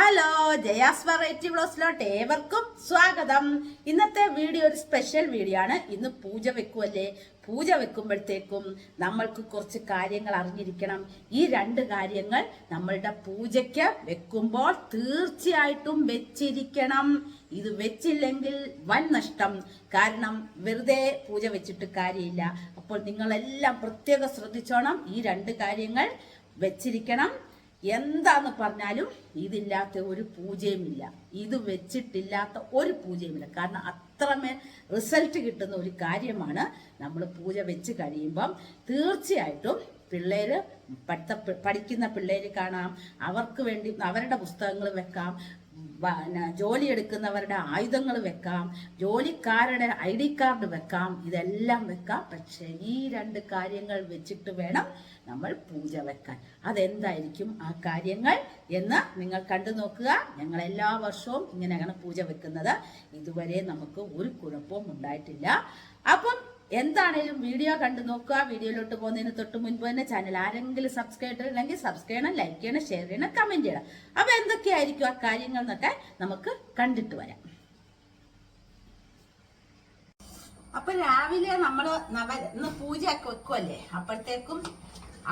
Hello Jaya's variety ബ്ലോസിലോട്ട് ഏവർക്കും സ്വാഗതം. ഇന്നത്തെ വീഡിയോ ഒരു സ്പെഷ്യൽ വീഡിയോ ആണ്. ഇന്ന് പൂജ വെക്കുമല്ലേ പൂജ വെക്കുമ്പോഴത്തേക്കും നമ്മൾക്ക് കുറച്ച് കാര്യങ്ങൾ അറിഞ്ഞിരിക്കണം. ഈ രണ്ട് കാര്യങ്ങൾ നമ്മളുടെ പൂജയ്ക്ക് വെക്കുമ്പോൾ തീർച്ചയായിട്ടും വെച്ചിരിക്കണം. ഇത് വെച്ചില്ലെങ്കിൽ വൻ നഷ്ടം. കാരണം വെറുതെ പൂജ വെച്ചിട്ട് കാര്യമില്ല. അപ്പോൾ നിങ്ങളെല്ലാം പ്രത്യേകം ശ്രദ്ധിച്ചോണം. ഈ രണ്ട് കാര്യങ്ങൾ വെച്ചിരിക്കണം. എന്താന്ന് പറഞ്ഞാലും ഇതില്ലാത്ത ഒരു പൂജയുമില്ല. ഇത് വെച്ചിട്ടില്ലാത്ത ഒരു പൂജയുമില്ല. കാരണം അത്രമേ റിസൾട്ട് കിട്ടുന്ന ഒരു കാര്യമാണ് നമ്മൾ പൂജ വെച്ച് കഴിയുമ്പം തീർച്ചയായിട്ടും പിള്ളേര് പഠിത്ത പഠിക്കുന്ന പിള്ളേർ കാണാം. അവർക്ക് വേണ്ടി അവരുടെ പുസ്തകങ്ങൾ വെക്കാം. പിന്നെ ജോലി എടുക്കുന്നവരുടെ ആയുധങ്ങൾ വെക്കാം ജോലിക്കാരുടെ ഐ ഡി കാർഡ് വെക്കാം ഇതെല്ലാം വെക്കാം. പക്ഷെ ഈ രണ്ട് കാര്യങ്ങൾ വെച്ചിട്ട് വേണം നമ്മൾ പൂജ വെക്കാൻ. അതെന്തായിരിക്കും ആ കാര്യങ്ങൾ എന്ന് നിങ്ങൾ കണ്ടു നോക്കുക. ഞങ്ങൾ എല്ലാ വർഷവും ഇങ്ങനെയാണ് പൂജ വെക്കുന്നത്. ഇതുവരെ നമുക്ക് ഒരു കുഴപ്പവും ഉണ്ടായിട്ടില്ല. അപ്പം എന്താണേലും വീഡിയോ കണ്ടു നോക്കുക. വീഡിയോയിലോട്ട് പോകുന്നതിന് തൊട്ട് മുൻപ് തന്നെ ചാനൽ ആരെങ്കിലും സബ്സ്ക്രൈബ് ചെയ്തില്ലെങ്കിൽ സബ്സ്ക്രൈബ് ചെയ്യണം ലൈക്ക് ചെയ്യണം ഷെയർ ചെയ്യണം കമന്റ് ചെയ്യണം. അപ്പൊ എന്തൊക്കെയായിരിക്കും ആ കാര്യങ്ങൾ എന്നൊക്കെ നമുക്ക് കണ്ടിട്ട് വരാം. അപ്പൊ രാവിലെ നമ്മൾ നവ ഇന്ന് പൂജയൊക്കെ വെക്കുമല്ലേ അപ്പോഴത്തേക്കും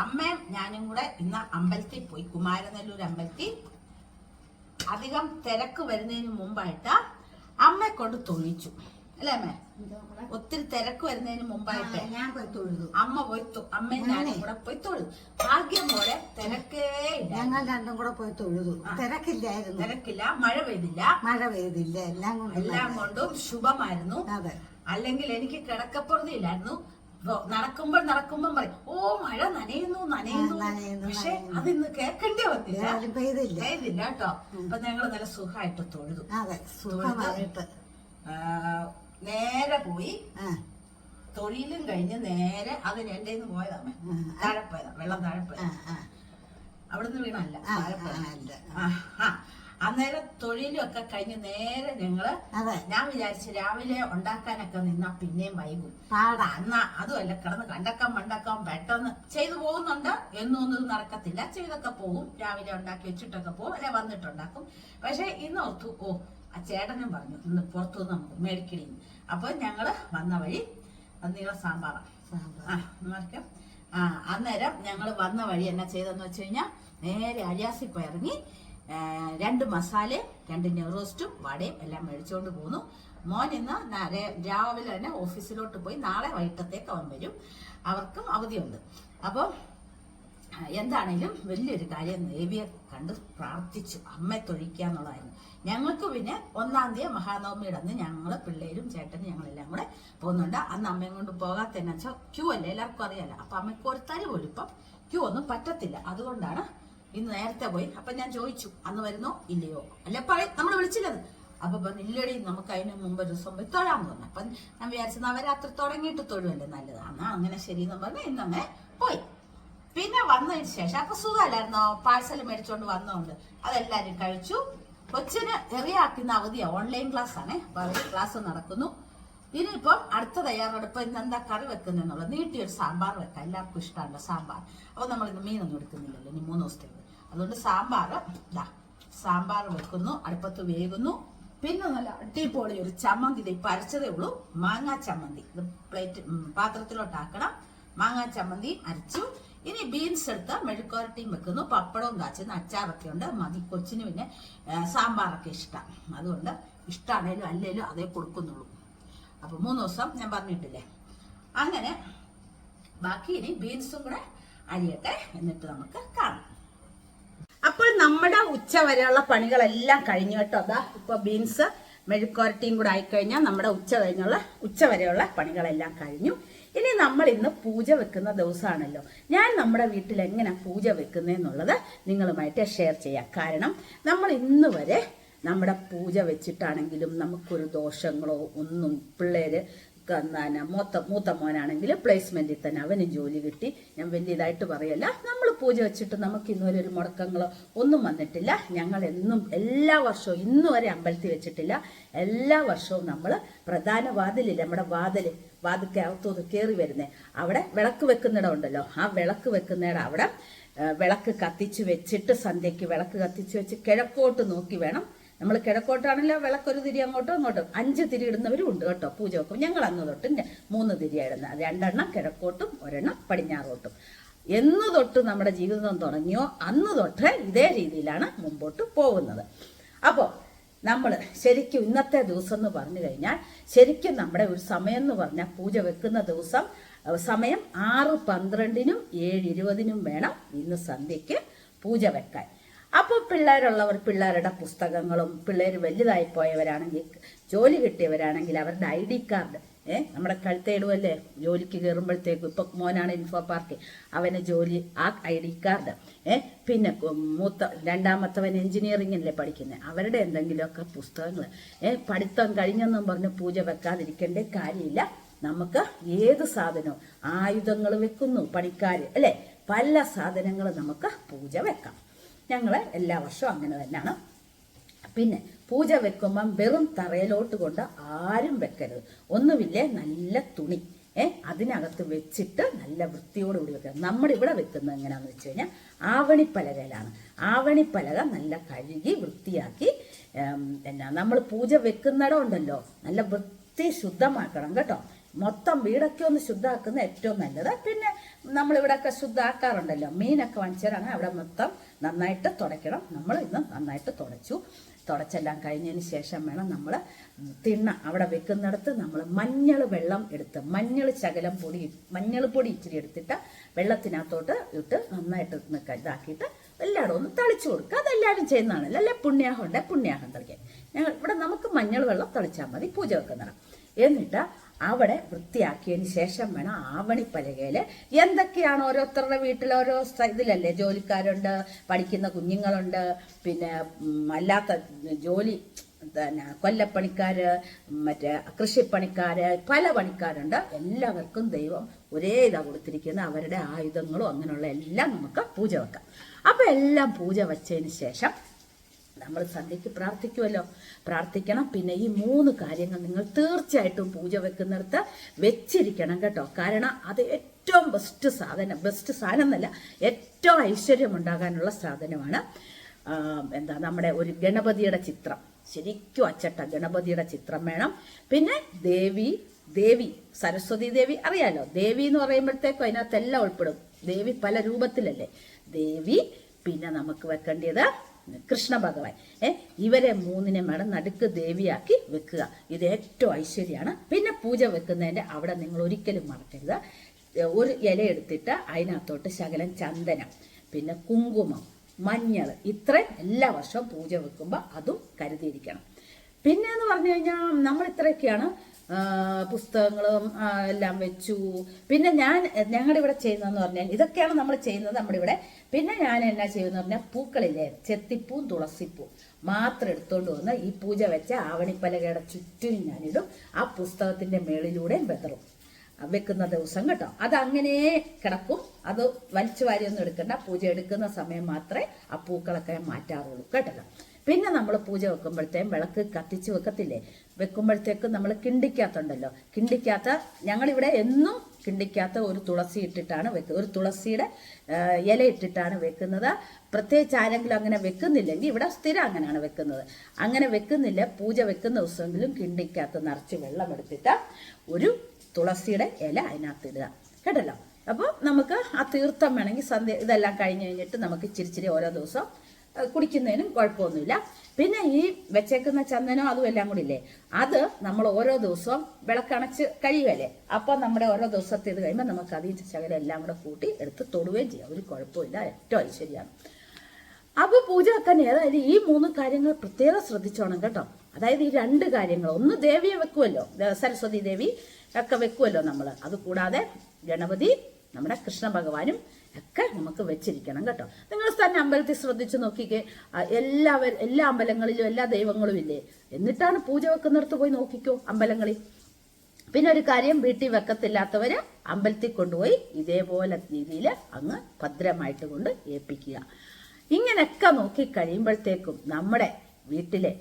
അമ്മയും ഞാനും കൂടെ ഇന്ന് അമ്പലത്തിൽ പോയി. കുമാരനെല്ലൂർ അമ്പലത്തിൽ. അധികം തിരക്ക് വരുന്നതിന് മുമ്പായിട്ട് അമ്മയെ കൊണ്ട് തൊഴിച്ചു അല്ലേ അമ്മേ? ഒത്തിരി തിരക്ക് വരുന്നതിന് മുമ്പായിട്ട് ഞാൻ പോയി തൊഴുതു. അമ്മ പോയി അമ്മയും ഞാനും കൂടെ പോയി തൊഴുതു. ഭാഗ്യം പോലെ തിരക്കേ ഞങ്ങൾ രണ്ടും കൂടെ പോയി തൊഴുതു. തിരക്കില്ലായിരുന്നു. തിരക്കില്ല മഴ പെയ്തില്ല. മഴ പെയ്തില്ല. എല്ലാം കൊണ്ടും എല്ലാം കൊണ്ടും ശുഭമായിരുന്നു. അതെ. അല്ലെങ്കിൽ എനിക്ക് കിടക്കപ്പുറതില്ലായിരുന്നു നടക്കുമ്പോൾ നടക്കുമ്പോൾ പറയും ഓ മഴ നനയുന്നു നനയുന്നു. പക്ഷെ. അതിന്ന് കേൾക്കേണ്ടി വന്നില്ല. പെയ്തില്ല. പെയ്തില്ല കേട്ടോ അപ്പൊ ഞങ്ങൾ നല്ല സുഖമായിട്ട് തൊഴുതു. അതെ സുഖമായിട്ട്. നേരെ പോയി തൊഴിലും കഴിഞ്ഞ് നേരെ അതിന് എന്റെ നിന്ന് താഴെപ്പോയതാ ഉം. താഴെ പോയതാ വെള്ളം താഴെ ആ പോയതാ ആ അവിടുന്ന് വീണല്ല. അന്നേരം തൊഴിലൊക്കെ കഴിഞ്ഞ് നേരെ ഞങ്ങൾ ഞാൻ വിചാരിച്ചു രാവിലെ ഉണ്ടാക്കാനൊക്കെ നിന്നാ പിന്നെയും വൈകും. പാടാ. എന്നാ അതുമല്ല കിടന്ന് കണ്ടക്കം മണ്ടക്കം പെട്ടെന്ന് ചെയ്തു പോകുന്നുണ്ട് എന്നും ഒന്നും നടക്കത്തില്ല. ചെയ്തൊക്കെ പോകും രാവിലെ ഉണ്ടാക്കി വെച്ചിട്ടൊക്കെ പോകും അല്ലെ വന്നിട്ടുണ്ടാക്കും. പക്ഷെ ഇന്ന് ഓർത്തു ഓ ആ ചേട്ടനും പറഞ്ഞു ഇന്ന് പുറത്തുനിന്ന് നമുക്ക് മേടിക്കടി അപ്പൊ ഞങ്ങൾ വന്ന വഴി നിങ്ങളെ സാമ്പാറ. സാമ്പാർ. ആ ആ അന്നേരം ഞങ്ങൾ വന്ന വഴി എന്നാ ചെയ്തെന്ന് വെച്ച് കഴിഞ്ഞാൽ നേരെ അരിയാസി പോയി ഇറങ്ങി രണ്ട് മസാല രണ്ട് നെറോസ്റ്റും വടയും എല്ലാം മേടിച്ചുകൊണ്ട് പോന്നു. മോൻ ഇന്ന് രാവിലെ തന്നെ ഓഫീസിലോട്ട് പോയി നാളെ വൈകിട്ടത്തേക്ക് അവൻ വരും. അവർക്കും അവധിയുണ്ട്. അപ്പോൾ എന്താണേലും വലിയൊരു കാര്യം ദേവിയെ കണ്ട് പ്രാർത്ഥിച്ചു. അമ്മയെ തൊഴിക്കുക എന്നുള്ളതായിരുന്നു ഞങ്ങൾക്ക് പിന്നെ ഒന്നാം തീയതി മഹാനവമിയുടെ അന്ന് ഞങ്ങൾ പിള്ളേരും ചേട്ടനും ഞങ്ങളെല്ലാം കൂടെ പോകുന്നുണ്ട്. അന്ന് അമ്മയും കൊണ്ട് പോകാത്ത വെച്ചാൽ ക്യൂ അല്ലേ? എല്ലാവർക്കും അറിയാലോ. അപ്പൊ അമ്മയ്ക്ക് ഒരു തരി പോലും ഇപ്പം ക്യൂ ഒന്നും പറ്റത്തില്ല. അതുകൊണ്ടാണ് ഇന്ന് നേരത്തെ പോയി. അപ്പൊ ഞാൻ ചോദിച്ചു അന്ന് വരുന്നോ? ഇല്ലയോ? അല്ലെ പറയും. നമ്മൾ വിളിച്ചില്ലത്. അപ്പൊ പറഞ്ഞു ഇല്ലടി നമുക്ക് അതിന് മുമ്പ് ഒരു ദിവസം പോയി തൊഴാന്ന് പറഞ്ഞു. അപ്പൊ ഞാൻ വിചാരിച്ചു നവരാത്രി തുടങ്ങിയിട്ട് തൊഴുവല്ലേ നല്ലതാണ് അങ്ങനെ ശരി എന്ന് പറഞ്ഞ് ഇന്നങ്ങനെ പോയി. പിന്നെ വന്നതിന് ശേഷം അപ്പൊ സുഖമല്ലായിരുന്നോ? പാഴ്സൽ മേടിച്ചോണ്ട് വന്നോണ്ട്. അതെല്ലാരും കഴിച്ചു. കൊച്ചിന് എറിയാക്കുന്ന അവധിയാ. ഓൺലൈൻ ക്ലാസ് ആണ് ക്ലാസ് നടക്കുന്നു. ഇനിയിപ്പം അടുത്ത തയ്യാറെടുപ്പ് ഇന്ന് എന്താ കറി വെക്കുന്നെന്നുള്ളത്. നീട്ടിയൊരു സാമ്പാർ വെക്കാം. എല്ലാവർക്കും ഇഷ്ടമാണ് സാമ്പാർ. അപ്പൊ നമ്മൾ ഇന്ന് മീനൊന്നും എടുക്കുന്നില്ലല്ലോ. ഇനി മൂന്ന് ദിവസത്തേക്ക് അതുകൊണ്ട് സാമ്പാർ ഇതാ സാമ്പാർ വെക്കുന്നു. അടുപ്പത്ത് വേകുന്നു പിന്നെ നല്ല അടിപൊളി ഒരു ചമ്മന്തി ഇത് ഇപ്പൊ അരച്ചതേ ഉള്ളൂ. മാങ്ങാ ചമ്മന്തി. ഇത് പ്ലേറ്റ് പാത്രത്തിലോട്ടാക്കണം. മാങ്ങാ ചമ്മന്തി അരച്ചു. ഇനി ബീൻസ് എടുത്ത് മെഴുക്കുവരട്ടിയും വെക്കുന്നു. പപ്പടവും കാച്ചുന്നു അച്ചാറൊക്കെ ഉണ്ട്. മതി. കൊച്ചിന് പിന്നെ സാമ്പാറൊക്കെ ഇഷ്ടം. അതുകൊണ്ട് ഇഷ്ടമാണേലും അല്ലേലും അതേ കൊടുക്കുന്നുള്ളൂ. അപ്പൊ മൂന്ന് ദിവസം ഞാൻ പറഞ്ഞിട്ടില്ലേ? അങ്ങനെ ബാക്കി ഇനി ബീൻസും കൂടെ അരിയട്ടെ എന്നിട്ട് നമുക്ക് കാണാം. അപ്പോൾ നമ്മുടെ ഉച്ച വരെയുള്ള പണികളെല്ലാം കഴിഞ്ഞു കേട്ടോ. അതാ ഇപ്പൊ ബീൻസ് മെഴുക്കുരട്ടിയും കൂടെ ആയിക്കഴിഞ്ഞാൽ നമ്മുടെ ഉച്ച കഴിഞ്ഞുള്ള ഉച്ച വരെയുള്ള പണികളെല്ലാം കഴിഞ്ഞു. ഇനി നമ്മൾ ഇന്ന് പൂജ വെക്കുന്ന ദിവസമാണല്ലോ. ഞാൻ നമ്മുടെ വീട്ടിൽ എങ്ങനെ പൂജ വെക്കുന്നതെന്നുള്ളത് നിങ്ങളുമായിട്ട് ഷെയർ ചെയ്യാം. കാരണം നമ്മൾ ഇന്ന് വരെ നമ്മുടെ പൂജ വെച്ചിട്ടാണെങ്കിലും നമുക്കൊരു ദോഷങ്ങളോ ഒന്നും പിള്ളേര് പിന്നെ മൂത്ത മൂത്ത മോനാണെങ്കിൽ പ്ലേസ്മെന്റിൽ തന്നെ അവന് ജോലി കിട്ടി. ഞാൻ വലിയതായിട്ട് പറയല്ല. നമ്മൾ പൂജ വെച്ചിട്ട് നമുക്ക് ഇന്നുവരെ ഒരു മുടക്കങ്ങളോ ഒന്നും വന്നിട്ടില്ല. ഞങ്ങൾ എന്നും എല്ലാ വർഷവും ഇന്ന് വരെ അമ്പലത്തിൽ വെച്ചിട്ടില്ല. എല്ലാ വർഷവും നമ്മൾ പ്രധാന വാതിലില്ല നമ്മുടെ വാതിൽ വാതിൽക്ക് അകത്തുനിന്ന് കയറി വരുന്നേ. അവിടെ വിളക്ക് വെക്കുന്നിടം ഉണ്ടല്ലോ. ആ വിളക്ക് വെക്കുന്നിടം അവിടെ വിളക്ക് കത്തിച്ച് വെച്ചിട്ട് സന്ധ്യയ്ക്ക് വിളക്ക് കത്തിച്ച് വെച്ച് കിഴക്കോട്ട് നോക്കി വേണം നമ്മൾ കിഴക്കോട്ടാണല്ലോ വിളക്കൊരു തിരി അങ്ങോട്ടും അങ്ങോട്ടും അഞ്ച് തിരി ഇടുന്നവരും ഉണ്ട് കേട്ടോ പൂജ വെക്കും ഞങ്ങൾ അന്ന് തൊട്ട് മൂന്ന് തിരിയായിരുന്നു രണ്ടെണ്ണം കിഴക്കോട്ടും ഒരെണ്ണം പടിഞ്ഞാറോട്ടും. എന്ന് തൊട്ട് നമ്മുടെ ജീവിതം തുടങ്ങിയോ അന്ന് തൊട്ട് ഇതേ രീതിയിലാണ് മുമ്പോട്ട് പോകുന്നത്. അപ്പോൾ നമ്മൾ ശരിക്കും ഇന്നത്തെ ദിവസം എന്ന് പറഞ്ഞു കഴിഞ്ഞാൽ ശരിക്കും നമ്മുടെ ഒരു സമയം എന്ന് പറഞ്ഞാൽ പൂജ വെക്കുന്ന ദിവസം സമയം ആറ് പന്ത്രണ്ടിനും ഏഴ് ഇരുപതിനും വേണം ഇന്ന് സന്ധ്യയ്ക്ക് പൂജ വെക്കാൻ. അപ്പോൾ പിള്ളേരുള്ളവർ പിള്ളേരുടെ പുസ്തകങ്ങളും പിള്ളേർ വലുതായി പോയവരാണെങ്കിൽ ജോലി കിട്ടിയവരാണെങ്കിൽ അവരുടെ ഐ ഡി കാർഡ് ഏഹ് നമ്മുടെ കഴുത്തേടുമല്ലേ ജോലിക്ക് കയറുമ്പോഴത്തേക്കും ഇപ്പൊ മോനാണ് ഇൻഫോ പാർക്ക്. അവന് ജോലി ആ ഐ ഡി കാർഡ് ഏഹ് പിന്നെ മൂത്ത രണ്ടാമത്തവൻ എഞ്ചിനീയറിംഗിലല്ലേ പഠിക്കുന്നത് അവരുടെ എന്തെങ്കിലുമൊക്കെ പുസ്തകങ്ങൾ ഏഹ് പഠിത്തം കഴിഞ്ഞെന്നും പറഞ്ഞ് പൂജ വെക്കാതിരിക്കേണ്ട കാര്യമില്ല. നമുക്ക് ഏത് സാധനവും ആയുധങ്ങൾ വെക്കുന്നു പണിക്കാർ അല്ലെ? പല സാധനങ്ങൾ നമുക്ക് പൂജ വെക്കാം. ഞങ്ങൾ എല്ലാ വർഷവും അങ്ങനെ തന്നെയാണ്. പിന്നെ പൂജ വെക്കുമ്പം വെറും തറയിലോട്ട് കൊണ്ട് ആരും വെക്കരുത്. ഒന്നുമില്ലേ? നല്ല തുണി. ഏ അതിനകത്ത് വെച്ചിട്ട് നല്ല വൃത്തിയോട് കൂടി വെക്കണം. നമ്മുടെ ഇവിടെ വെക്കുന്നത് എങ്ങനെയാണെന്ന് വെച്ച് കഴിഞ്ഞാൽ ആവണിപ്പലകയിലാണ്. ആവണിപ്പലക നല്ല കഴുകി വൃത്തിയാക്കി എന്നാ നമ്മൾ പൂജ വെക്കുന്നിടം ഉണ്ടല്ലോ. നല്ല വൃത്തി ശുദ്ധമാക്കണം കേട്ടോ. മൊത്തം വീടൊക്കെ ഒന്ന് ശുദ്ധമാക്കുന്ന ഏറ്റവും നല്ലത്. പിന്നെ നമ്മൾ ഇവിടെയൊക്കെ ശുദ്ധമാക്കാറുണ്ടല്ലോ മീനൊക്കെ വാങ്ങിച്ചാൽ അവിടെ മൊത്തം നന്നായിട്ട് തുടയ്ക്കണം. നമ്മൾ ഇന്ന് നന്നായിട്ട് തുടച്ചു. തുടച്ചെല്ലാം കഴിഞ്ഞതിന് ശേഷം വേണം നമ്മൾ തിണ്ണ അവിടെ വെക്കുന്നിടത്ത് നമ്മൾ മഞ്ഞൾ വെള്ളം എടുത്ത് മഞ്ഞൾ ശകലം പൊടി മഞ്ഞൾ പൊടി ഇച്ചിരി എടുത്തിട്ട് വെള്ളത്തിനകത്തോട്ട് ഇട്ട് നന്നായിട്ട് ഇതാക്കിയിട്ട് എല്ലാവരും ഒന്ന് തളിച്ചു കൊടുക്കുക. അതെല്ലാവരും ചെയ്യുന്നതാണല്ലോ. അല്ലെ? പുണ്യാഹം ഉണ്ടെ പുണ്യാഹം തളിക്കാൻ ഞങ്ങൾ ഇവിടെ നമുക്ക് മഞ്ഞൾ വെള്ളം തളിച്ചാൽ മതി. പൂജ വെക്കുന്നതാണ് എന്നിട്ട് അവിടെ വൃത്തിയാക്കിയതിന് ശേഷം വേണം ആവണിപ്പലകയിൽ എന്തൊക്കെയാണ് ഓരോരുത്തരുടെ വീട്ടിൽ ഓരോ ഇതിലല്ലേ? ജോലിക്കാരുണ്ട് പഠിക്കുന്ന കുഞ്ഞുങ്ങളുണ്ട് പിന്നെ അല്ലാത്ത ജോലി പിന്നെ കൊല്ലപ്പണിക്കാര് മറ്റേ കൃഷിപ്പണിക്കാര് പല പണിക്കാരുണ്ട്. എല്ലാവർക്കും ദൈവം ഒരേ ഇതാ കൊടുത്തിരിക്കുന്ന. അവരുടെ ആയുധങ്ങളും അങ്ങനെയുള്ള എല്ലാം നമുക്ക് പൂജ വെക്കാം. അപ്പം എല്ലാം പൂജ വെച്ചതിന് ശേഷം നമ്മൾ സന്ധ്യയ്ക്ക് പ്രാർത്ഥിക്കുമല്ലോ പ്രാർത്ഥിക്കണം. പിന്നെ ഈ മൂന്ന് കാര്യങ്ങൾ നിങ്ങൾ തീർച്ചയായിട്ടും പൂജ വെക്കുന്നിടത്ത് വെച്ചിരിക്കണം കേട്ടോ. കാരണം അത് ഏറ്റവും ബെസ്റ്റ് സാധനം ബെസ്റ്റ് സാധനം എന്നല്ല ഏറ്റവും ഐശ്വര്യം ഉണ്ടാകാനുള്ള സാധനമാണ് എന്താ നമ്മുടെ ഒരു ഗണപതിയുടെ ചിത്രം. ശരിക്കും അച്ചട്ട ഗണപതിയുടെ ചിത്രം വേണം. പിന്നെ ദേവി ദേവി സരസ്വതി ദേവി അറിയാലോ? ദേവി എന്ന് പറയുമ്പോഴത്തേക്കും അതിനകത്തെല്ലാം ഉൾപ്പെടും. ദേവി പല രൂപത്തിലല്ലേ? ദേവി പിന്നെ നമുക്ക് വെക്കേണ്ടത് കൃഷ്ണ ഭഗവാൻ. ഏ ഇവരെ മൂന്നിനെ മേടം നടുക്ക് ദേവിയാക്കി വെക്കുക. ഇത് ഏറ്റവും ഐശ്വര്യമാണ്. പിന്നെ പൂജ വെക്കുന്നതിന്റെ അവിടെ നിങ്ങൾ ഒരിക്കലും മറക്കരുത്. ഒരു ഇല എടുത്തിട്ട് അതിനകത്തോട്ട് ശകലം ചന്ദനം പിന്നെ കുങ്കുമം മഞ്ഞൾ ഇത്രയും എല്ലാ വർഷവും പൂജ വെക്കുമ്പോൾ അതും കരുതിയിരിക്കണം. പിന്നെ എന്ന് പറഞ്ഞു കഴിഞ്ഞാൽ നമ്മൾ ഇത്രയൊക്കെയാണ് പുസ്തകങ്ങളും എല്ലാം വെച്ചു. പിന്നെ ഞാൻ ഞങ്ങളുടെ ഇവിടെ ചെയ്യുന്നതെന്ന് പറഞ്ഞാൽ ഇതൊക്കെയാണ് നമ്മൾ ചെയ്യുന്നത് നമ്മുടെ ഇവിടെ പിന്നെ ഞാൻ എന്നാ ചെയ്യുന്നത് പറഞ്ഞാൽ പൂക്കളില്ലേ ചെത്തിപ്പൂ തുളസിപ്പൂ മാത്രം എടുത്തുകൊണ്ട് വന്ന് ഈ പൂജ വെച്ച ആവണിപ്പലകയുടെ ചുറ്റും ഞാനിടും. ആ പുസ്തകത്തിന്റെ മേളിലൂടെയും വെതറും. വെക്കുന്ന ദിവസം കേട്ടോ. അങ്ങനെ കിടക്കും. അത് വലിച്ചു വാരിയൊന്നും എടുക്കണ്ട. പൂജ എടുക്കുന്ന സമയം മാത്രമേ ആ പൂക്കളൊക്കെ മാറ്റാറുള്ളൂ. കേട്ടല്ലോ? പിന്നെ നമ്മൾ പൂജ വെക്കുമ്പോഴത്തേക്കും വിളക്ക് കത്തിച്ച് വെക്കത്തില്ലേ? വെക്കുമ്പോഴത്തേക്കും നമ്മൾ കിണ്ടിക്കാത്തുണ്ടല്ലോ. കിണ്ടിക്കാത്ത ഞങ്ങളിവിടെ എന്നും കിണ്ടിക്കാത്ത ഒരു തുളസി ഇട്ടിട്ടാണ് വെക്കുക ഒരു തുളസിയുടെ ഇല ഇട്ടിട്ടാണ് വെക്കുന്നത്. പ്രത്യേകിച്ച് ആരെങ്കിലും അങ്ങനെ വെക്കുന്നില്ലെങ്കിൽ ഇവിടെ സ്ഥിരം അങ്ങനെയാണ് വെക്കുന്നത്. അങ്ങനെ വെക്കുന്നില്ല പൂജ വെക്കുന്ന ദിവസമെങ്കിലും കിണ്ടിക്കാത്ത നിറച്ച് വെള്ളം എടുത്തിട്ട് ഒരു തുളസിയുടെ ഇല അതിനകത്ത് ഇടുക കേട്ടല്ലോ? അപ്പോൾ നമുക്ക് ആ തീർത്ഥം വേണമെങ്കിൽ സന്ധ്യ ഇതെല്ലാം കഴിഞ്ഞ് കഴിഞ്ഞിട്ട് നമുക്ക് ഇച്ചിരി ഓരോ ദിവസം കുടിക്കുന്നതിനും കുഴപ്പമൊന്നുമില്ല. പിന്നെ ഈ വെച്ചേക്കുന്ന ചന്ദനം അതും എല്ലാം കൂടി ഇല്ലേ? അത് നമ്മൾ ഓരോ ദിവസവും വിളക്കണച്ച് കഴിയുമല്ലേ അപ്പം നമ്മുടെ ഓരോ ദിവസത്തെ ഇത് കഴിയുമ്പോൾ നമുക്ക് അതിൽ ശകലം എല്ലാം കൂടെ കൂട്ടി എടുത്ത് തൊടുകയും ചെയ്യാം. ഒരു കുഴപ്പമില്ല. ഏറ്റവും ഐശ്വര്യമാണ് അപ്പൊ പൂജ വെക്കാൻ ഏതായാലും ഈ മൂന്ന് കാര്യങ്ങൾ പ്രത്യേകം ശ്രദ്ധിച്ചോണം കേട്ടോ. അതായത് ഈ രണ്ട് കാര്യങ്ങൾ. ഒന്ന് ദേവിയെ വെക്കുമല്ലോ സരസ്വതി ദേവി ഒക്കെ വെക്കുമല്ലോ നമ്മൾ അത് കൂടാതെ ഗണപതി നമ്മുടെ കൃഷ്ണ ഭഗവാനും ഒക്കെ നമുക്ക് വെച്ചിരിക്കണം കേട്ടോ. നിങ്ങൾ തന്നെ അമ്പലത്തിൽ ശ്രദ്ധിച്ചു നോക്കിക്കേ. എല്ലാവർ എല്ലാ അമ്പലങ്ങളിലും എല്ലാ ദൈവങ്ങളും ഇല്ലേ? എന്നിട്ടാണ് പൂജ വെക്കുന്നിടത്ത് പോയി നോക്കിക്കോ അമ്പലങ്ങളിൽ. പിന്നെ ഒരു കാര്യം വീട്ടിൽ വെക്കത്തില്ലാത്തവര് അമ്പലത്തിൽ കൊണ്ടുപോയി ഇതേപോലെ രീതിയിൽ അങ്ങ് ഭദ്രമായിട്ട് കൊണ്ട് ഏൽപ്പിക്കുക. ഇങ്ങനെയൊക്കെ നോക്കി കഴിയുമ്പോഴത്തേക്കും നമ്മുടെ വീട്ടിലെ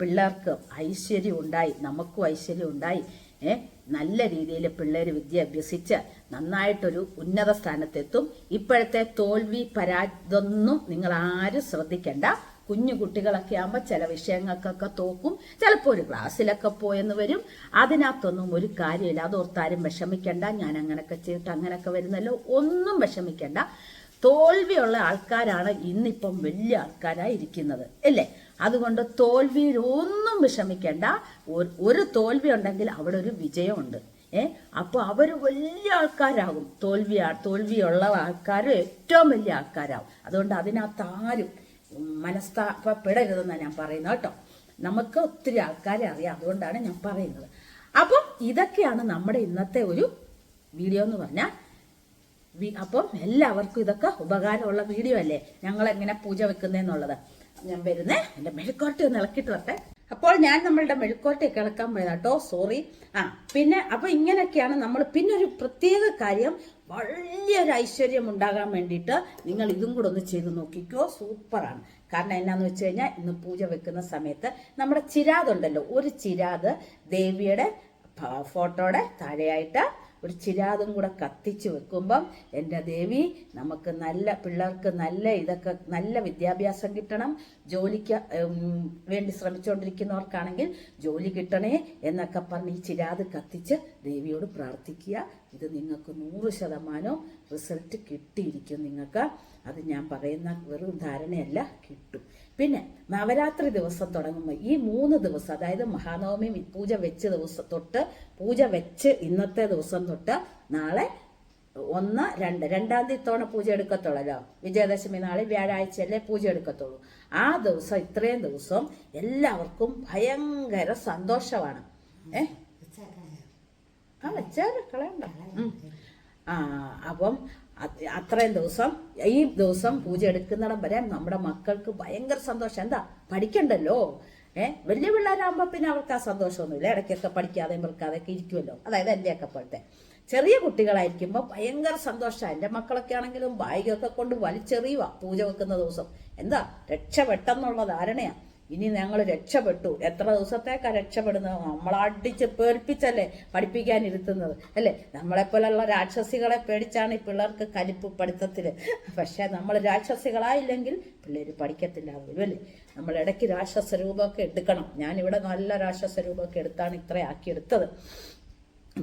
പിള്ളേർക്ക് ഐശ്വര്യം ഉണ്ടായി നമുക്കും ഐശ്വര്യം ഉണ്ടായി. നല്ല രീതിയിൽ പിള്ളേർ വിദ്യ അഭ്യസിച്ച് നന്നായിട്ടൊരു ഉന്നത സ്ഥാനത്തെത്തും. ഇപ്പോഴത്തെ തോൽവി പരാതൊന്നും നിങ്ങൾ ആരും ശ്രദ്ധിക്കേണ്ട. കുഞ്ഞു കുട്ടികളൊക്കെ ആകുമ്പോൾ ചില വിഷയങ്ങൾക്കൊക്കെ തോക്കും. ചിലപ്പോൾ ഒരു ക്ലാസ്സിലൊക്കെ പോയെന്ന് വരും. അതിനകത്തൊന്നും ഒരു കാര്യമില്ല. അതോർത്താരും വിഷമിക്കേണ്ട. ഞാൻ അങ്ങനെയൊക്കെ ചെയ്തിട്ട് അങ്ങനെയൊക്കെ വരുന്നല്ലോ. ഒന്നും വിഷമിക്കേണ്ട. തോൽവിയുള്ള ആൾക്കാരാണ് ഇന്നിപ്പം വലിയ ആൾക്കാരായി ഇരിക്കുന്നത്. അല്ലേ? അതുകൊണ്ട് തോൽവിയിൽ ഒന്നും വിഷമിക്കേണ്ട. ഒരു- ഒരു തോൽവി ഉണ്ടെങ്കിൽ അവിടെ ഒരു വിജയമുണ്ട്. ഏ? അപ്പോൾ അവർ വലിയ ആൾക്കാരാകും. തോൽവി തോൽവിയുള്ള ആൾക്കാർ ഏറ്റവും വലിയ ആൾക്കാരാകും. അതുകൊണ്ട് അതിനകത്ത് ആരും മനസ്താപപ്പെടരുതെന്നാണ് ഞാൻ പറയുന്നത് കേട്ടോ. നമുക്ക് ഒത്തിരി ആൾക്കാരെ അറിയാം. അതുകൊണ്ടാണ് ഞാൻ പറയുന്നത്. അപ്പം ഇതൊക്കെയാണ് നമ്മുടെ ഇന്നത്തെ ഒരു വീഡിയോ എന്ന് പറഞ്ഞാൽ അപ്പം എല്ലാവർക്കും ഇതൊക്കെ ഉപകാരമുള്ള വീഡിയോ അല്ലേ? ഞങ്ങൾ എങ്ങനെ പൂജ വെക്കുന്നതെന്നുള്ളത് ഞാൻ വരുന്നേ എന്റെ മെഴുക്കോട്ടി ഒന്ന് ഇളക്കിയിട്ട് വരട്ടെ. അപ്പോൾ ഞാൻ നമ്മളുടെ മെഴുക്കോട്ടയൊക്കെ ഇളക്കാൻ പോയതാട്ടോ സോറി ആ പിന്നെ അപ്പൊ ഇങ്ങനെയൊക്കെയാണ് നമ്മൾ പിന്നെ ഒരു പ്രത്യേക കാര്യം വലിയൊരു ഐശ്വര്യം ഉണ്ടാകാൻ വേണ്ടിയിട്ട് നിങ്ങൾ ഇതും കൂടെ ഒന്ന് ചെയ്ത് നോക്കിക്കോ. സൂപ്പറാണ് കാരണം എന്നാന്ന് വെച്ച് കഴിഞ്ഞാൽ ഇന്ന് പൂജ വെക്കുന്ന സമയത്ത് നമ്മുടെ ചിരാതുണ്ടല്ലോ ഒരു ചിരാത് ദേവിയുടെ ഫോട്ടോയുടെ താഴെയായിട്ട് ഒരു ചിരാതും കൂടെ കത്തിച്ച് വെക്കുമ്പം എന്റെ ദേവി നമുക്ക് നല്ല പിള്ളേർക്ക് നല്ല ഇതൊക്കെ നല്ല വിദ്യാഭ്യാസം കിട്ടണം. ജോലിക്ക് വേണ്ടി ശ്രമിച്ചുകൊണ്ടിരിക്കുന്നവർക്കാണെങ്കിൽ ജോലി കിട്ടണേ എന്നൊക്കെ പറഞ്ഞ് ഈ ചിരാത് കത്തിച്ച് ദേവിയോട് പ്രാർത്ഥിക്കുക. ഇത് നിങ്ങൾക്ക് നൂറ് ശതമാനം റിസൾട്ട് കിട്ടിയിരിക്കും നിങ്ങൾക്ക്. അത് ഞാൻ പറയുന്ന വെറും ധാരണയല്ല കിട്ടും. പിന്നെ നവരാത്രി ദിവസം തുടങ്ങുമ്പോൾ ഈ മൂന്ന് ദിവസം അതായത് മഹാനവമി പൂജ വെച്ച ദിവസം തൊട്ട് പൂജ വെച്ച് ഇന്നത്തെ ദിവസം തൊട്ട് നാളെ ഒന്ന് രണ്ട് രണ്ടാം തീയതി തവണ പൂജ എടുക്കത്തുള്ളല്ലോ. വിജയദശമി നാളെ വ്യാഴാഴ്ച അല്ലേ പൂജ എടുക്കത്തുള്ളൂ. ആ ദിവസം ഇത്രയും ദിവസം എല്ലാവർക്കും ഭയങ്കര സന്തോഷമാണ്. ഏ? ആ വെച്ചാൽ കളയണ്ട ആ അപ്പം അത് അത്രയും ദിവസം ഈ ദിവസം പൂജ എടുക്കുന്നിടം വരെ നമ്മുടെ മക്കൾക്ക് ഭയങ്കര സന്തോഷം. എന്താ? പഠിക്കണ്ടല്ലോ. ഏ വലിയ പിള്ളേരാകുമ്പോൾ പിന്നെ അവർക്ക് ആ സന്തോഷമൊന്നുമില്ല. ഇടയ്ക്കൊക്കെ പഠിക്കാതെയും വെറുക്കാതെയൊക്കെ ഇരിക്കുമല്ലോ. അതായത് എന്റെയൊക്കെ പോലത്തെ. ചെറിയ കുട്ടികളായിരിക്കുമ്പോൾ ഭയങ്കര സന്തോഷമാണ് എന്റെ മക്കളൊക്കെ ആണെങ്കിലും ബാഗൊക്കെ കൊണ്ട് വലിച്ചെറിയുക പൂജ വെക്കുന്ന ദിവസം. എന്താ? രക്ഷപ്പെട്ടെന്നുള്ള ധാരണയാണ് ഇനി ഞങ്ങൾ രക്ഷപ്പെട്ടു. എത്ര ദിവസത്തേക്കാണ് രക്ഷപ്പെടുന്നത്? നമ്മളടിച്ച് പേർപ്പിച്ചല്ലേ പഠിപ്പിക്കാനിരുത്തുന്നത്? അല്ലേ? നമ്മളെപ്പോലുള്ള രാക്ഷസികളെ പേടിച്ചാണ് ഈ പിള്ളേർക്ക് കലിപ്പ് പഠിത്തത്തിൽ പക്ഷേ നമ്മൾ രാക്ഷസികളായില്ലെങ്കിൽ പിള്ളേർ പഠിക്കത്തില്ല അല്ലേ? നമ്മൾ ഇടയ്ക്ക് രാക്ഷസ രൂപമൊക്കെ എടുക്കണം. ഞാനിവിടെ നല്ല രാക്ഷസ രൂപമൊക്കെ എടുത്താണ് ഇത്ര ആക്കിയെടുത്തത്.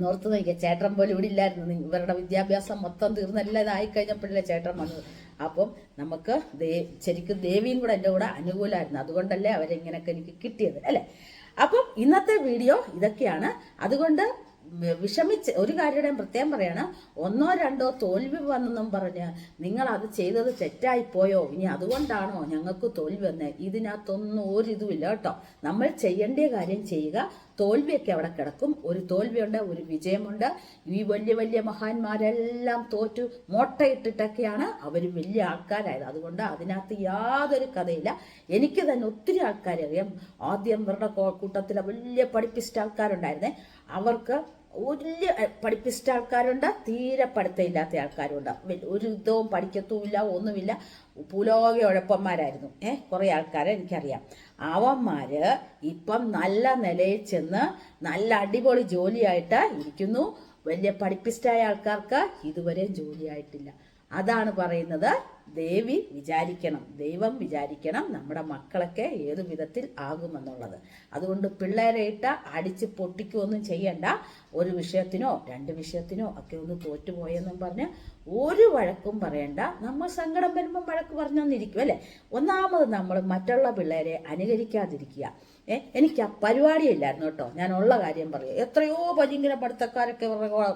നോർത്ത് നോക്കിയ ചേട്ടൻ പോലും ഇവിടെ ഇല്ലായിരുന്നു. ഇവരുടെ വിദ്യാഭ്യാസം മൊത്തം തീർന്നെല്ലാം ഇതായി കഴിഞ്ഞപ്പോഴല്ലേ ചേട്ടൻ വന്നത്. അപ്പം നമുക്ക് ദേ ശരിക്കും ദേവിയും കൂടെ എന്റെ കൂടെ അനുകൂലമായിരുന്നു. അതുകൊണ്ടല്ലേ അവരെങ്ങനെയൊക്കെ എനിക്ക് കിട്ടിയത് അല്ലേ? അപ്പം ഇന്നത്തെ വീഡിയോ ഇതൊക്കെയാണ്. അതുകൊണ്ട് വിഷമിച്ച് ഒരു കാര്യം പ്രത്യേകം പറയാണ്. ഒന്നോ രണ്ടോ തോൽവി വന്നെന്നും പറഞ്ഞ് നിങ്ങൾ അത് ചെയ്തത് തെറ്റായി പോയോ ഇനി അതുകൊണ്ടാണോ ഞങ്ങൾക്ക് തോൽവി വന്നത് ഇതിനകത്തൊന്നും ഒരിതുമില്ല കേട്ടോ. നമ്മൾ ചെയ്യേണ്ട കാര്യം ചെയ്യുക. തോൽവിയൊക്കെ അവിടെ കിടക്കും. ഒരു തോൽവിയുണ്ട് ഒരു വിജയമുണ്ട്. ഈ വലിയ വലിയ മഹാന്മാരെല്ലാം തോറ്റു മോട്ടയിട്ടിട്ടൊക്കെയാണ് അവർ വലിയ ആൾക്കാരായത്. അതുകൊണ്ട് അതിനകത്ത് യാതൊരു കഥയില്ല. എനിക്ക് തന്നെ ഒത്തിരി ആൾക്കാരെ അറിയാം. ആദ്യം ഇവരുടെ കൂട്ടത്തിലെ വലിയ പഠിപ്പിസ്റ്റ് ആൾക്കാരുണ്ടായിരുന്നേ. അവർക്ക് വലിയ പഠിപ്പിച്ച ആൾക്കാരുണ്ട് തീരെ പഠിത്തമില്ലാത്ത ആൾക്കാരുണ്ട്. ഒരു യുദ്ധവും പഠിക്കത്തുമില്ല ഒന്നുമില്ല. പുലോക ഉഴപ്പന്മാരായിരുന്നു. ഏ കുറേ ആൾക്കാരെ എനിക്കറിയാം. അവന്മാര് ഇപ്പം നല്ല നിലയിൽ ചെന്ന് നല്ല അടിപൊളി ജോലിയായിട്ട് ഇരിക്കുന്നു. വലിയ പഠിപ്പിസ്റ്റായ ആൾക്കാർക്ക് ഇതുവരെ ജോലിയായിട്ടില്ല. അതാണ് പറയുന്നത് ദേവി വിചാരിക്കണം ദൈവം വിചാരിക്കണം നമ്മുടെ മക്കളൊക്കെ ഏതു വിധത്തിൽ ആകുമെന്നുള്ളത്. അതുകൊണ്ട് പിള്ളേരെ ഇട്ട അടിച്ച് പൊട്ടിക്കുകയൊന്നും ചെയ്യണ്ട. ഒരു വിഷയത്തിനോ രണ്ട് വിഷയത്തിനോ ഒക്കെ ഒന്ന് തോറ്റുപോയെന്നും പറഞ്ഞ് ഒരു വഴക്കും പറയണ്ട. നമ്മൾ സങ്കടം വരുമ്പം വഴക്ക് പറഞ്ഞൊന്നിരിക്കും അല്ലേ? ഒന്നാമത് നമ്മൾ മറ്റുള്ള പിള്ളേരെ അനുകരിക്കാതിരിക്കുക. ഏ എനിക്ക് ആ പരിപാടിയില്ലായിരുന്നു കേട്ടോ. ഞാൻ ഉള്ള കാര്യം പറയും. എത്രയോ പരിങ്കര പഠിത്തക്കാരൊക്കെ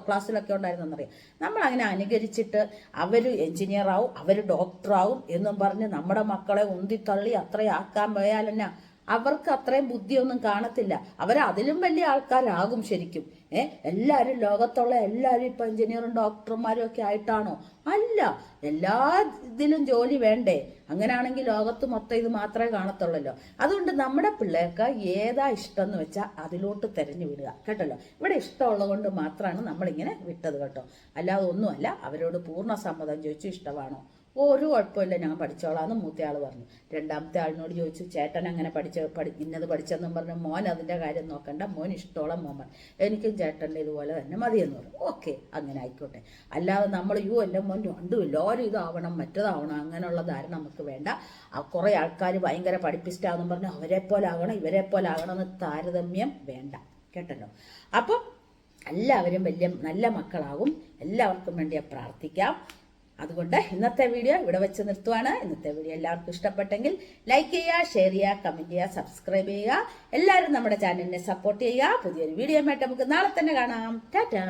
ക്ലാസ്സിലൊക്കെ ഉണ്ടായിരുന്നെന്നറിയാം. നമ്മൾ അങ്ങനെ അനുകരിച്ചിട്ട് അവർ എഞ്ചിനീയർ ആവും അവർ ഡോക്ടറാവും എന്നും പറഞ്ഞ് നമ്മുടെ മക്കളെ ഉന്തിത്തള്ളി അത്രയാക്കാൻ പോയാൽ അവർക്ക് അത്രയും ബുദ്ധിയൊന്നും കാണത്തില്ല. അവർ അതിലും വലിയ ആൾക്കാരാകും ശരിക്കും. ഏ? എല്ലാവരും ലോകത്തുള്ള എല്ലാവരും ഇപ്പം എഞ്ചിനീയറും ഡോക്ടർമാരും ഒക്കെ ആയിട്ടാണോ? അല്ല. എല്ലാ ഇതിലും ജോലി വേണ്ടേ? അങ്ങനെയാണെങ്കിൽ ലോകത്ത് മൊത്തം ഇത് മാത്രമേ കാണത്തുള്ളല്ലോ. അതുകൊണ്ട് നമ്മുടെ പിള്ളേർക്ക് ഏതാ ഇഷ്ടം എന്ന് വെച്ചാൽ അതിലോട്ട് തിരഞ്ഞു വിടുക. കേട്ടല്ലോ? ഇവിടെ ഇഷ്ടമുള്ളത് കൊണ്ട് മാത്രമാണ് നമ്മളിങ്ങനെ വിട്ടത് കേട്ടോ. അല്ലാതെ ഒന്നുമല്ല. അവരോട് പൂർണ സമ്മതം ചോദിച്ചു ഇഷ്ടമാണോ? ഒരു കുഴപ്പമില്ല ഞാൻ പഠിച്ചോളാന്ന് മൂത്തയാൾ പറഞ്ഞു. രണ്ടാമത്തെ ആളിനോട് ചോദിച്ചു ചേട്ടൻ അങ്ങനെ പഠിച്ച പഠി ഇന്നത് പഠിച്ചെന്നും പറഞ്ഞു. മോൻ അതിന്റെ കാര്യം നോക്കണ്ട. മോൻ ഇഷ്ടോളം മോൻ എനിക്കും ചേട്ടന്റെ ഇതുപോലെ തന്നെ മതിയെന്ന് പറഞ്ഞു ഓക്കെ അങ്ങനെ ആയിക്കോട്ടെ. അല്ലാതെ നമ്മൾ യു എന്റെ മോൻ രണ്ടും എല്ലാവരും ഇതാവണം മറ്റതാവണം. അങ്ങനെയുള്ള ധാരണ നമുക്ക് വേണ്ട. കുറേ ആൾക്കാർ ഭയങ്കര പഠിപ്പിസ്റ്റാന്നും പറഞ്ഞു അവരെ പോലെ ആകണം ഇവരെ പോലെ ആകണം എന്ന് താരതമ്യം വേണ്ട. കേട്ടല്ലോ? അപ്പം എല്ലാവരും വലിയ നല്ല മക്കളാകും. എല്ലാവർക്കും വേണ്ടി പ്രാർത്ഥിക്കാം. അതുകൊണ്ട് ഇന്നത്തെ വീഡിയോ ഇവിടെ വെച്ച് നിർത്തുവാണ്. ഇന്നത്തെ വീഡിയോ എല്ലാവർക്കും ഇഷ്ടപ്പെട്ടെങ്കിൽ ലൈക്ക് ചെയ്യുക ഷെയർ ചെയ്യുക കമന്റ് ചെയ്യുക സബ്സ്ക്രൈബ് ചെയ്യുക. എല്ലാവരും നമ്മുടെ ചാനലിനെ സപ്പോർട്ട് ചെയ്യുക. പുതിയൊരു വീഡിയോ ആയിട്ട് നമുക്ക് നാളെ തന്നെ കാണാം. ടാറ്റാ.